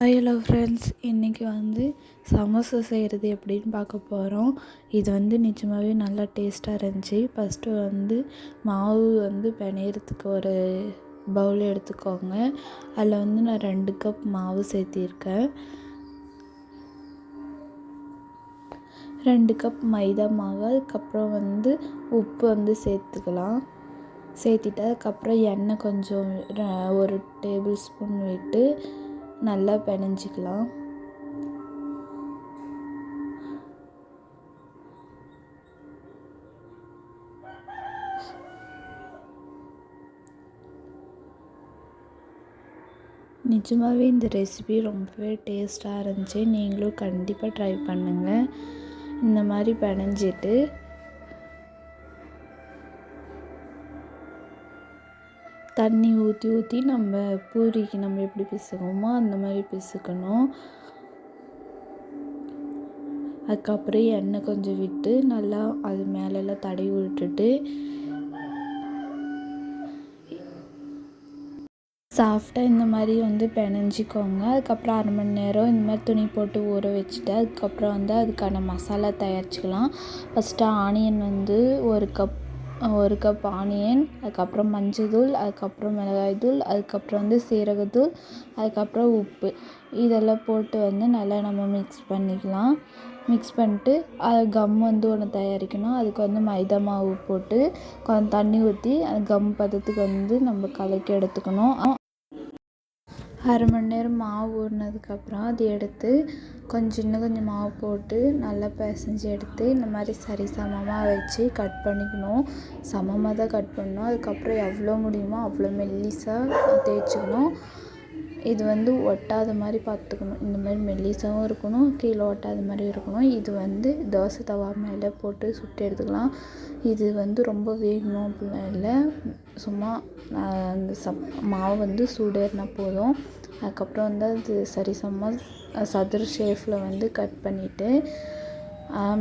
Hello friends இன்றைக்கி வந்து சமோசா செய்கிறது எப்படின்னு பார்க்க போகிறோம் இது வந்து நிஜமாகவே நல்லா டேஸ்ட்டாக இருந்துச்சு. ஃபஸ்ட்டு வந்து மாவு வந்து பிணையறதுக்கு ஒரு பவுல் எடுத்துக்கோங்க. அதில் வந்து நான் ரெண்டு கப் மாவு சேர்த்திருக்கேன். ரெண்டு கப் மைதா மாவு அதுக்கப்புறம் வந்து உப்பு வந்து சேர்த்துக்கலாம். சேர்த்திட்டு அதுக்கப்புறம் எண்ணெய் கொஞ்சம் ஒரு டேபிள் ஸ்பூன் விட்டு நல்லா பிணைஞ்சிக்கலாம். நிஜமாகவே இந்த ரெசிபி ரொம்பவே டேஸ்ட்டாக இருந்துச்சு. நீங்களும் கண்டிப்பாக ட்ரை பண்ணுங்கள் இந்த மாதிரி பிணைஞ்சிட்டு தண்ணி ஊற்றி ஊற்றி நம்ம பூரிக்கு நம்ம எப்படி பிசுக்குவோமோ அந்த மாதிரி பிசுக்கணும். அதுக்கப்புறம் எண்ணெய் கொஞ்சம் விட்டு நல்லா அது மேலெல்லாம் தடவி விட்டுட்டு சாஃப்டாக இந்த மாதிரி வந்து பிணைஞ்சிக்கோங்க. அதுக்கப்புறம் அரை மணி நேரம் இந்த மாதிரி துணி போட்டு ஊற வச்சுட்டு அதுக்கப்புறம் வந்து அதுக்கான மசாலா தயாரிச்சுக்கலாம். ஃபஸ்ட்டு ஆனியன் வந்து ஒரு கப் ஒரு கப் ஆனியன் அதுக்கப்புறம் மஞ்சள்தூள் அதுக்கப்புறம் மிளகாய் தூள் அதுக்கப்புறம் வந்து சீரகத்தூள் அதுக்கப்புறம் உப்பு. இதெல்லாம் போட்டு வந்து நல்லா நம்ம மிக்ஸ் பண்ணிக்கலாம். மிக்ஸ் பண்ணிட்டு அது கம் வந்து ஒன்று தயாரிக்கணும். அதுக்கு வந்து மைதா மாவு போட்டு கொஞ்சம் தண்ணி ஊற்றி அந்த கம் பதத்துக்கு வந்து நம்ம கலக்கி எடுத்துக்கணும். அரை மணி நேரம் மாவு ஊறினதுக்கப்புறம் அது எடுத்து கொஞ்சம் இன்னும் கொஞ்சம் மாவு போட்டு நல்லா பிசைஞ்சி எடுத்து இந்த மாதிரி சரி சமமாக வச்சு கட் பண்ணிக்கணும். சமமாக தான் கட் பண்ணணும். அதுக்கப்புறம் எவ்வளோ முடியுமோ அவ்வளோ மெல்லிசாக தேய்ச்சிக்கணும். இது வந்து ஒட்டாத மாதிரி பார்த்துக்கணும். இந்த மாதிரி மெல்லிசாகவும் இருக்கணும் கீழே ஒட்டாத மாதிரி இருக்கணும். இது வந்து தோசை தவா மேலே போட்டு சுட்டு எடுத்துக்கலாம். இது வந்து ரொம்ப வேகணும் அப்படிலாம் இல்லை. சும்மா அந்த சப் மாவு வந்து சூடேறினா போதும். அதுக்கப்புறம் வந்து அது சரி சமமாக சதுர ஷேஃபில் வந்து கட் பண்ணிவிட்டு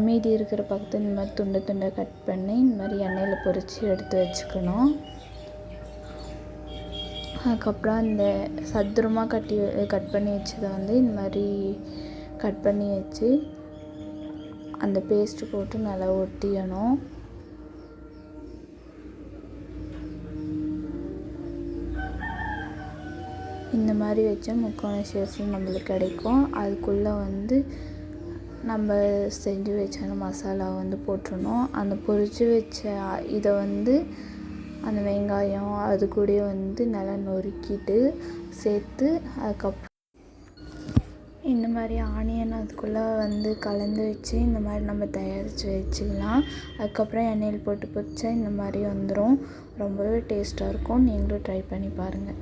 மீதி இருக்கிற பக்கத்தை இந்த மாதிரி துண்டை துண்டை கட் பண்ணி இந்த மாதிரி எண்ணெயில் பொரித்து எடுத்து வச்சுக்கணும். அதுக்கப்புறம் அந்த சதுரமாக கட்டி கட் பண்ணி வச்சதை வந்து இந்த மாதிரி கட் பண்ணி வச்சு அந்த பேஸ்ட்டு போட்டு நல்லா ஒட்டிடணும் இந்த மாதிரி வச்சா முக்கோண ஷேப்பில் நம்மளுக்கு கிடைக்கும். அதுக்குள்ளே வந்து நம்ம செஞ்சு வச்ச மசாலா வந்து போட்டுடணும் அந்த பொரித்து வச்ச இதை வந்து அந்த வெங்காயம் அது கூடயே வந்து நல்லா நொறுக்கிட்டு சேர்த்து அதுக்கப்புறம் இந்த மாதிரி ஆனியன் அதுக்குள்ளே வந்து கலந்து வச்சு இந்த மாதிரி நம்ம தயாரித்து வச்சுக்கலாம். அதுக்கப்புறம் எண்ணெயில் போட்டு பொரிச்சா இந்த மாதிரி வந்துடும் ரொம்பவே டேஸ்ட்டாக இருக்கும். நீங்களும் ட்ரை பண்ணி பாருங்கள்